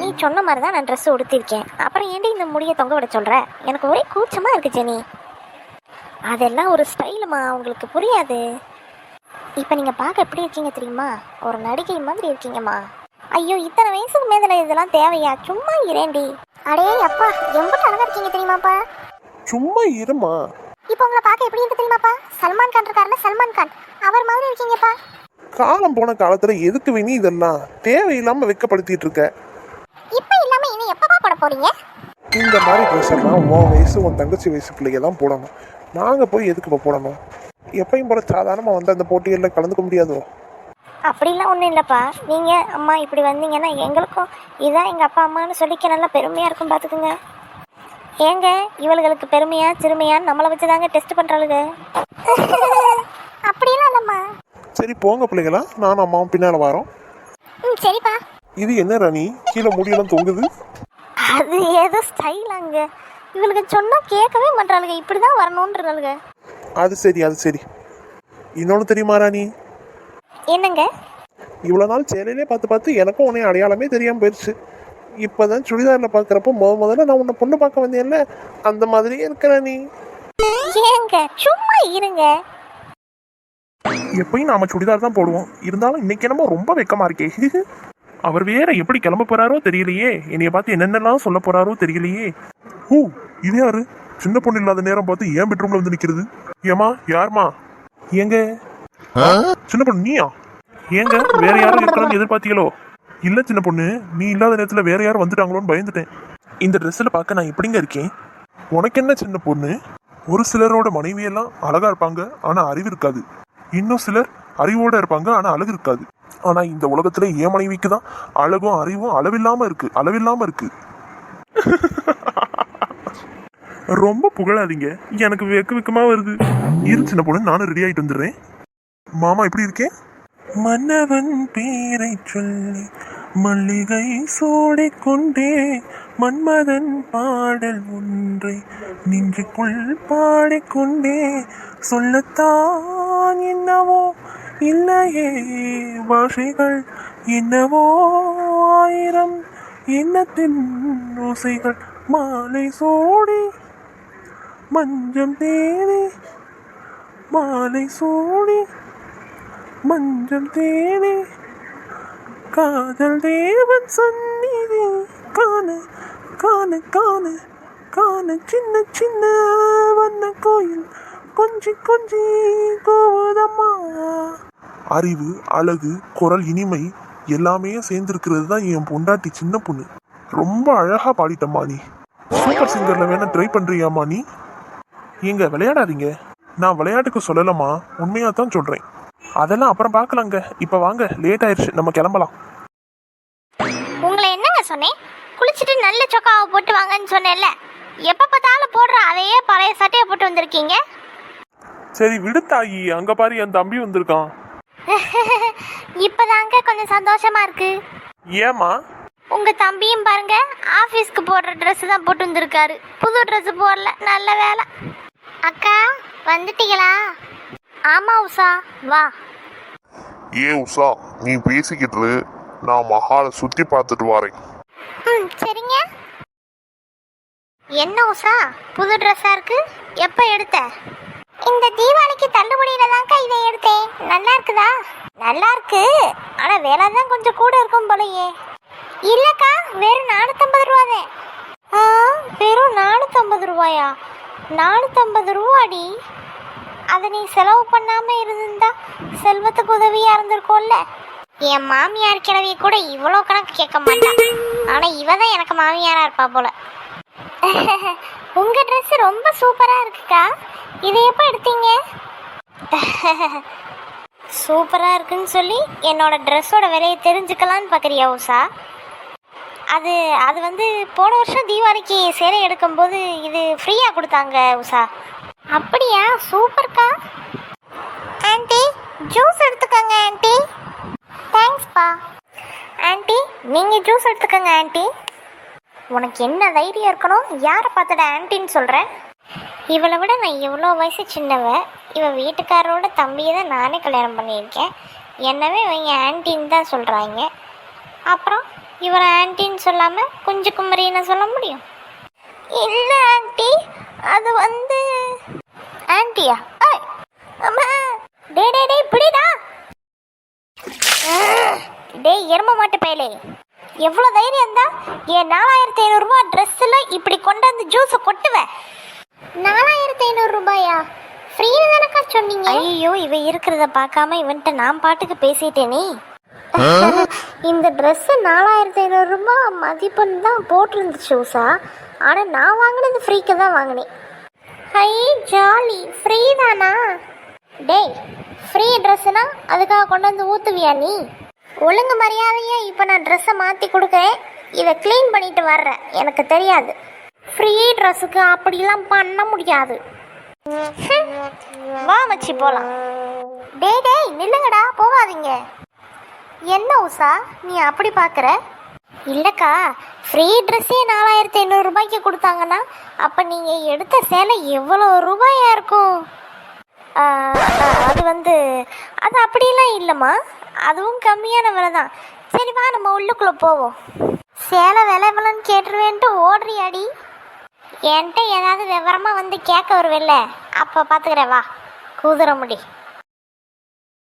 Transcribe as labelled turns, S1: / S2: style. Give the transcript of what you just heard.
S1: நீ சொன்ன மாதிரி தான் நான் ட்ரெஸ் உடுத்திருக்கேன். அப்புறம் ஏன்டி இந்த முடியை தொங்க விட சொல்கிற எனக்கு ஒரே கூச்சமாக இருக்கு ஜெனி. அதெல்லாம் ஒரு ஸ்டைலுமா உங்களுக்கு புரியாது. இப்போ நீங்கள் பார்க்க எப்படி இருக்கீங்க தெரியுமா? ஒரு நடிகை மாதிரி இருக்கீங்கம்மா. ஐயோ இத்தனை வயசுக்கு மேலே இதெல்லாம் தேவையா? சும்மா இரேண்டி அடே அப்பா எம்பிட்டு அழகா இருக்கீங்க தெரியுமாப்பா?
S2: சும்மா இருமா.
S1: இப்போ உங்களை பார்க்க எப்படி இருக்கு தெரியுமாப்பா? சல்மான் கான் இருக்காருல்ல சல்மான் கான். அவர் மாதிரி இருக்கீங்கப்பா.
S2: காலம் போன காலத்துல எதுக்கு வினி இதெல்லாம்? தேவையில்லாம வெக்கப்படுத்திட்டு இருக்க.
S1: இப்போ இல்லாம இனி எப்பப்பா போட போறீங்க?
S2: இந்த மாதிரி ட்ரெஸ் எல்லாம் உன் வயசு உன் தங்கச்சி வயசு பிள்ளைங்க தான் போடணும். நாங்க போய் எதுக்கு இப்போ போடணும்? எப்பயும் போல சாதாரணமா வந்து அந்த போட்டிகளில் கலந்துக்க முடியாதோ?
S1: அப்படிலாம் ஒன்றும் இல்லைப்பா. நீங்கள் அம்மா இப்படி வந்தீங்கன்னா எங்களுக்கும் இதான் எங்கள் அப்பா அம்மான்னு சொல்லிக்க நல்லா பெருமையாக இருக்கும் பார்த்துக்குங்க ஏங்க இவளுகளுக்கு பெருமையா சிறுமையான்னு நம்மளை வச்சு தாங்க டெஸ்ட் பண்ணுறாளுங்க அப்படிலாம் இல்லைம்மா.
S2: சரி போங்க பிள்ளைங்களா நானும் அம்மாவும் பின்னால வரோம்.
S1: ம் சரிப்பா.
S2: இது என்ன ராணி? கீழே முடியெல்லாம் தொங்குது?
S1: அது ஏதோ ஸ்டைலாங்க இவளுக்கு சொன்னால் கேட்கவே மாட்டாளுங்க. இப்படி தான் வரணுன்றாளுங்க
S2: அது சரி அது சரி. இன்னொன்று தெரியுமா ராணி?
S1: என்னங்க?
S2: இவ்வளோ நாள் சேலையிலே பார்த்து பார்த்து எனக்கும் உன்னை அடையாளமே தெரியாமல் போயிடுச்சு இப்போதான் சுடிதாரில் பார்க்குறப்போ முத முதல்ல நான் உன்னை பொண்ணு பார்க்க வந்தேன்ல. அந்த மாதிரியே இருக்கிற நீ
S1: ஏங்க சும்மா இருங்க.
S2: எப்பயும் நாம சுடிதார் தான் போடுவோம். இருந்தாலும் இன்னைக்கு என்னமோ ரொம்ப வெக்கமா இருக்கே. அவர் வேற எப்படி கிளம்ப போறாரோ தெரியலையே. என்னைய பார்த்து என்னென்னலாம் சொல்ல போறாரோ தெரியலையே. ஓ இது யாரு? சின்ன பொண்ணு இல்லாத நேரம் பார்த்து ஏன் பெட்ரூம்ல வந்து நிக்கிறது? ஏமா யாருமா? ஏங்க? சின்ன பொண்ணு நீயா? ஏங்க வேற யாரும் இருக்கிறான்னு எதிர்பார்த்தீங்களோ? இல்ல சின்ன பொண்ணு நீ இல்லாத நேரத்துல வேற யாரும் வந்துட்டாங்களோன்னு பயந்துட்டேன். இந்த ட்ரெஸ்ஸில் பார்க்க நான் எப்படிங்க இருக்கேன்? உனக்கு என்ன சின்ன பொண்ணு? ஒரு சிலரோட மனைவியெல்லாம் அழகா இருப்பாங்க ஆனா அறிவு இருக்காது. இன்னும் சிலர் அறிவோட இருப்பாங்க ஆனா அழகு இருக்காது. ஆனா இந்த உலகத்துல என் மனைவிக்கு தான் அழகும் அறிவும் அளவில்லாம இருக்கு அளவில்லாம இருக்கு. ரொம்ப புகழாதீங்க. எனக்கு வெக்க வெக்கமா வருது. இரு சின்ன பொண்ணு நானும் ரெடி ஆயிட்டு வந்துடுறேன். மாமா எப்படி இருக்கேன் மன்னவன் பேரை சொல்லி மல்லிகை சூடிக்கொண்டே மன்மதன் பாடல் ஒன்றை நெஞ்சுக்குள் பாடிக்கொண்டே சொல்லத்தான் என்னவோ இல்லையே பாஷைகள் என்னவோ ஆயிரம். எண்ணத்தின் ஓசைகள் மாலை சூடி மஞ்சம் தேடி மாலை சூடி மஞ்சள் தேடி காதல் தேவன் சந்நிதி. காண காண காண காண சின்ன சின்ன வண்ண கோயில். கொஞ்சி கொஞ்சி கோவதம்மா அறிவு அழகு குரல் இனிமை எல்லாமே சேர்ந்துருக்கிறது தான் என் பொண்டாட்டி சின்ன பொண்ணு. ரொம்ப அழகா பாடிட்டம்மா நீ சூப்பர் சிங்கர்ல வேணா ட்ரை பண்றியாம்மா நீ ஏங்க விளையாடாதீங்க. நான் விளையாட்டுக்கு சொல்லலம்மா. உண்மையா தான் சொல்றேன். அதெல்லாம் அப்புறம் பார்க்கலாங்க. இப்ப வாங்க லேட் ஆயிருச்சு. நம்ம கிளம்பலாம்.
S1: உங்களை என்னங்க சொன்னேன்? குளிச்சுட்டு நல்ல சொக்காவை போட்டு வாங்கன்னு சொன்னேன்ல. எப்போ பார்த்தாலும் போடுற அதையே பழைய சட்டையை போட்டு வந்திருக்கீங்க?
S2: சரி விடு தாயி. அங்க பாரு என் தம்பி வந்திருக்கான்.
S1: இப்போதாங்க கொஞ்சம் சந்தோஷமா இருக்கு.
S2: ஏமா
S1: உங்க தம்பியும் பாருங்க ஆஃபீஸ்க்கு போடுற Dress தான் போட்டு வந்திருக்காரு. புது Dress போடல நல்ல வேலை. அக்கா வந்துட்டீங்களா? ஆமா உஷா. வா.
S3: ஏ உஷா நீ பேசிக்கிட்டு இரு. நான் மஹாலை சுத்தி பார்த்துட்டு வரேன்.
S1: ம் சரிங்க. என்ன உஷா? புது ட்ரெஸ்ஸா இருக்கு? எப்போ எடுத்த? இந்த தீபாவளிக்கு தள்ளுபடியில தான்க்கா இதை எடுத்தேன். நல்லா இருக்குதா? நல்லா இருக்கு. ஆனா விலை தான் கொஞ்சம் கூட இருக்கும் போலயே. இல்லக்கா வெறும் நானூத்தம்பது ரூபாதே. ஆ வெறும் நானூத்தம்பது ரூபாயா? நானூத்தம்பது ரூபாடி? அதை நீ செலவு பண்ணாம இருந்திருந்தா செல்வத்துக்கு உதவியா இருந்திருக்கும்ல. என் மாமியார் கிழவிய கூட இவ்வளோ கணக்கு கேட்க மாட்டான் ஆனா இவ தான் எனக்கு மாமியாரா இருப்பா போல. உங்கள் ட்ரெஸ்ஸு ரொம்ப சூப்பராக இருக்குக்கா. இதை எப்போ எடுத்தீங்க? சூப்பராக இருக்குன்னு சொல்லி என்னோட ட்ரெஸ்ஸோட விலையை தெரிஞ்சுக்கலான்னு பார்க்குறியா உஷா? அது அது வந்து போன வருஷம் தீபாவளிக்கு சேலை எடுக்கும்போது இது ஃப்ரீயாக கொடுத்தாங்க உஷா. அப்படியா? சூப்பர்க்கா. ஆண்டி ஜூஸ் எடுத்துக்கோங்க ஆண்டி. தேங்க்ஸ்ப்பா ஆண்டி நீங்கள் ஜூஸ் எடுத்துக்கோங்க ஆண்டி. உனக்கு என்ன தைரியம் இருக்கணும்? யாரை பார்த்துட ஆன்ட்டின்னு சொல்கிறேன் இவளை விட நான் இவ்வளோ வயசு சின்னவ. இவன் வீட்டுக்காரரோட தம்பியை தான் நானே கல்யாணம் பண்ணியிருக்கேன். என்னவே இவங்க ஆன்ட்டின்னு தான் சொல்கிறாங்க அப்புறம் இவரை ஆன்ட்டின்னு சொல்லாமல் குஞ்சு குமரின்னு சொல்ல முடியும்? இல்லை ஆன்ட்டி அது வந்து ஆன்ட்டியா அம்மா. டே டே டே இப்படிடா டேய் எரும மாட்டு பயலே. எவ்வளோ தைரியம் தான் என் நாலாயிரத்தி ஐநூறுரூவா ட்ரெஸ்ஸில் இப்படி கொண்டு வந்து ஜூஸை கொட்டுவேன். நாலாயிரத்தி ஐநூறு ரூபாயா? ஃப்ரீன்னு தானக்கா சொன்னீங்க? ஐயோ இவ இருக்கிறத பார்க்காம இவன்ட்ட நான் பாட்டுக்கு பேசிட்டேனே இந்த ட்ரெஸ்ஸு நாலாயிரத்தி ஐநூறுரூபா மதிப்புன்னு தான் போட்டிருந்துச்சு உஷா. ஆனால் நான் வாங்கினது ஃப்ரீக்கு தான் வாங்கினேன். Hi jolly. ஃப்ரீ தானா? டேய் ஃப்ரீ ட்ரெஸ்ஸுனா அதுக்காக கொண்டு வந்து ஊற்றுவியா நீ? ஒழுங்கு மரியாதையாக இப்போ நான் ட்ரெஸ்ஸை மாற்றி கொடுக்குறேன். இதை க்ளீன் பண்ணிட்டு வர்றேன். எனக்கு தெரியாது. ஃப்ரீ ட்ரெஸ்ஸுக்கு அப்படிலாம் பண்ண முடியாது. வா மச்சி போகலாம் டே டேய் நில்லுங்கடா போகாதீங்க. என்ன உஷா நீ அப்படி பார்க்குற இல்லைக்கா ஃப்ரீ ட்ரெஸ்ஸே நாலாயிரத்தி ஐநூறுரூபாய்க்கு கொடுத்தாங்கன்னா அப்போ நீங்கள் எடுத்த சேலை எவ்வளோ ரூபாயாக இருக்கும்? அது வந்து அது அப்படிலாம் இல்லைம்மா. அதுவும் கம்மியான விலை தான் சரி வா நம்ம உள்ளுக்குள்ளே போவோம். சேலை விலை எவ்வளோன்னு கேட்டுருவேன்ட்டு ஓடுறியாடி. என்கிட்ட ஏதாவது விவரமாக வந்து கேட்க வருவில்ல அப்போ பார்த்துக்கிறேன் வா. குதிரை முடி.